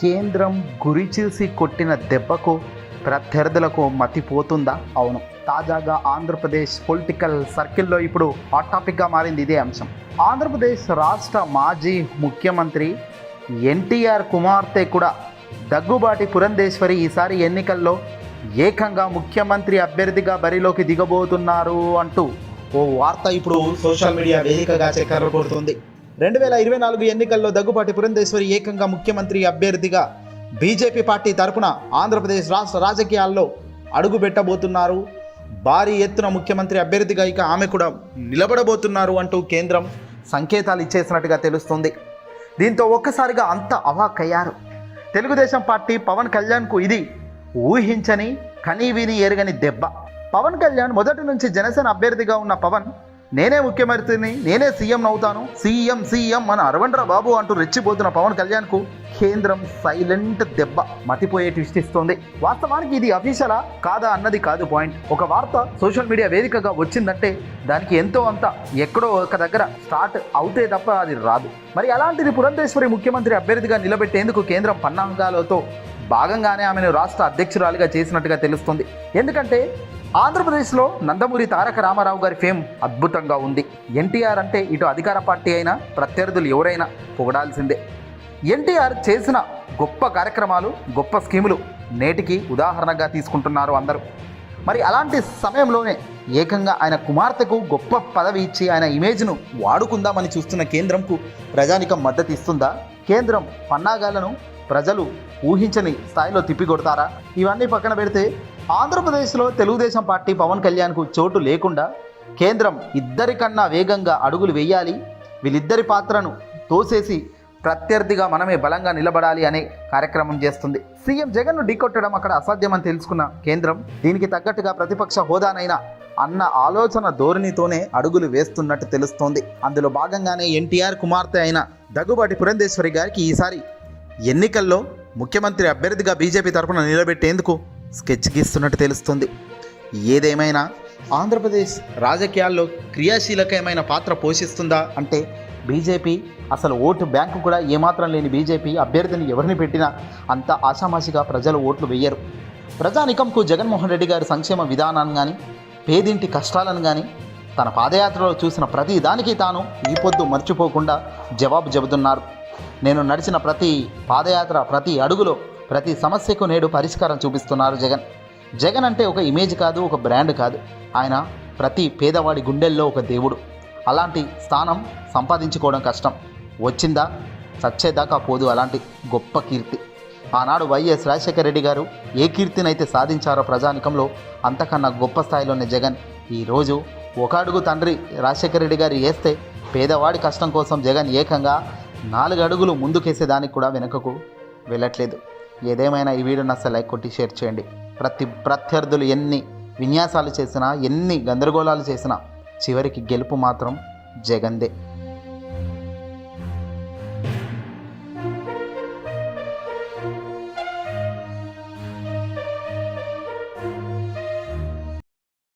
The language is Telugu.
కేంద్రం గురి చేసి కొట్టిన దెబ్బకు ప్రత్యర్థులకు మతిపోతుందా? అవును. తాజాగా ఆంధ్రప్రదేశ్ పొలిటికల్ సర్కిల్లో ఇప్పుడు హాట్ టాపిక్గా మారింది ఇదే అంశం. ఆంధ్రప్రదేశ్ రాష్ట్ర మాజీ ముఖ్యమంత్రి ఎన్టీఆర్ కుమార్తె కూడా దగ్గుబాటి పురంధేశ్వరి ఈసారి ఎన్నికల్లో ఏకంగా ముఖ్యమంత్రి అభ్యర్థిగా బరిలోకి దిగబోతున్నారు అంటూ ఓ వార్త ఇప్పుడు సోషల్ మీడియా వేదికగా చక్కర్లు కొడుతుంది. రెండు వేల ఇరవై నాలుగు ఎన్నికల్లో దగ్గుపాటి పురంధేశ్వరి ఏకంగా ముఖ్యమంత్రి అభ్యర్థిగా బీజేపీ పార్టీ తరపున ఆంధ్రప్రదేశ్ రాష్ట్ర రాజకీయాల్లో అడుగు పెట్టబోతున్నారు భారీ ఎత్తున ముఖ్యమంత్రి అభ్యర్థిగా ఇక ఆమె కూడా నిలబడబోతున్నారు అంటూ కేంద్రం సంకేతాలు ఇచ్చేసినట్టుగా తెలుస్తుంది. దీంతో ఒక్కసారిగా అంత అవాక్కయ్యారు. తెలుగుదేశం పార్టీ పవన్ కళ్యాణ్కు ఇది ఊహించని కనీవిని ఎరగని దెబ్బ. పవన్ కళ్యాణ్ మొదటి నుంచి జనసేన అభ్యర్థిగా ఉన్న పవన్ నేనే ముఖ్యమంత్రిని నేనే సీఎం అవుతాను. సీఎం సీఎం అని అరవండ్రా బాబు అంటూ రెచ్చిపోతున్న పవన్ కళ్యాణ్కు కేంద్రం సైలెంట్ దెబ్బ మతిపోయే ట్విస్ట్ ఇస్తోంది. వాస్తవానికి ఇది అఫీషియలా? కాదా అన్నది కాదు పాయింట్. ఒక వార్త సోషల్ మీడియా వేదికగా వచ్చిందంటే దానికి ఎంతో అంత ఎక్కడో ఒక దగ్గర స్టార్ట్ అవుతే తప్ప అది రాదు. మరి అలాంటిది పురంధేశ్వరి ముఖ్యమంత్రి అభ్యర్థిగా నిలబెట్టేందుకు కేంద్రం పన్నాంగాలతో భాగంగానే ఆమెను రాష్ట్ర అధ్యక్షురాలిగా చేసినట్టుగా తెలుస్తుంది. ఎందుకంటే ఆంధ్రప్రదేశ్లో నందమూరి తారక రామారావు గారి ఫేమ్ అద్భుతంగా ఉంది. ఎన్టీఆర్ అంటే ఇటు అధికార పార్టీ అయినా ప్రత్యర్థులు ఎవరైనా పొగడాల్సిందే. ఎన్టీఆర్ చేసిన గొప్ప కార్యక్రమాలు గొప్ప స్కీములు నేటికి ఉదాహరణగా తీసుకుంటున్నారు అందరూ. మరి అలాంటి సమయంలోనే ఏకంగా ఆయన కుమార్తెకు గొప్ప పదవి ఇచ్చి ఆయన ఇమేజ్ను వాడుకుందామని చూస్తున్న కేంద్రంకు ప్రజానికం మద్దతు ఇస్తుందా? కేంద్రం పన్నాగాలను ప్రజలు ఊహించని స్థాయిలో తిప్పికొడతారా? ఇవన్నీ పక్కన పెడితే ఆంధ్రప్రదేశ్లో తెలుగుదేశం పార్టీ పవన్ కళ్యాణ్కు చోటు లేకుండా కేంద్రం ఇద్దరికన్నా వేగంగా అడుగులు వేయాలి వీళ్ళిద్దరి పాత్రను తోసేసి ప్రత్యర్థిగా మనమే బలంగా నిలబడాలి అనే కార్యక్రమం చేస్తుంది. సీఎం జగన్ను ఢీకొట్టడం అక్కడ అసాధ్యమని తెలుసుకున్న కేంద్రం దీనికి తగ్గట్టుగా ప్రతిపక్ష హోదానైనా అన్న ఆలోచన ధోరణితోనే అడుగులు వేస్తున్నట్టు తెలుస్తోంది. అందులో భాగంగానే ఎన్టీఆర్ కుమార్తె అయిన దగ్గుబాటి పురంధేశ్వరి గారికి ఈసారి ఎన్నికల్లో ముఖ్యమంత్రి అభ్యర్థిగా బీజేపీ తరఫున నిలబెట్టేందుకు స్కెచ్ గీస్తున్నట్టు తెలుస్తుంది. ఏదేమైనా ఆంధ్రప్రదేశ్ రాజకీయాల్లో క్రియాశీలకమైన పాత్ర పోషిస్తుందా అంటే బీజేపీ అసలు ఓటు బ్యాంకు కూడా ఏమాత్రం లేని బీజేపీ అభ్యర్థిని ఎవరిని పెట్టినా అంత ఆషామాషిగా ప్రజలు ఓట్లు వేయరు. ప్రజానికంకు జగన్మోహన్ రెడ్డి గారి సంక్షేమ విధానాన్ని కానీ పేదింటి కష్టాలను కానీ తన పాదయాత్రలో చూసిన ప్రతి దానికి తాను ఈ పొద్దు మర్చిపోకుండా జవాబు చెబుతున్నారు. నేను నడిచిన ప్రతి పాదయాత్ర ప్రతి అడుగులో ప్రతి సమస్యకు నేడు పరిష్కారం చూపిస్తున్నారు జగన్. జగన్ అంటే ఒక ఇమేజ్ కాదు ఒక బ్రాండ్ కాదు. ఆయన ప్రతి పేదవాడి గుండెల్లో ఒక దేవుడు. అలాంటి స్థానం సంపాదించుకోవడం కష్టం. వచ్చిందా చచ్చేదాకా పోదు అలాంటి గొప్ప కీర్తి. ఆనాడు వైఎస్ రాజశేఖర రెడ్డి గారు ఏ కీర్తినైతే సాధించారో ప్రజానికంలో అంతకన్నా గొప్ప స్థాయిలోనే జగన్. ఈరోజు ఒక అడుగు తండ్రి రాజశేఖర రెడ్డి గారు వేస్తే పేదవాడి కష్టం కోసం జగన్ ఏకంగా నాలుగు అడుగులు ముందుకేసేదానికి కూడా వెనుకకు వెళ్ళట్లేదు. ఏదేమైనా ఈ వీడియో నచ్చ లైక్ కొట్టి షేర్ చేయండి. ప్రతి ప్రత్యర్థులు ఎన్ని విన్యాసాలు చేసినా ఎన్ని గందరగోళాలు చేసినా చివరికి గెలుపు మాత్రం జగందే.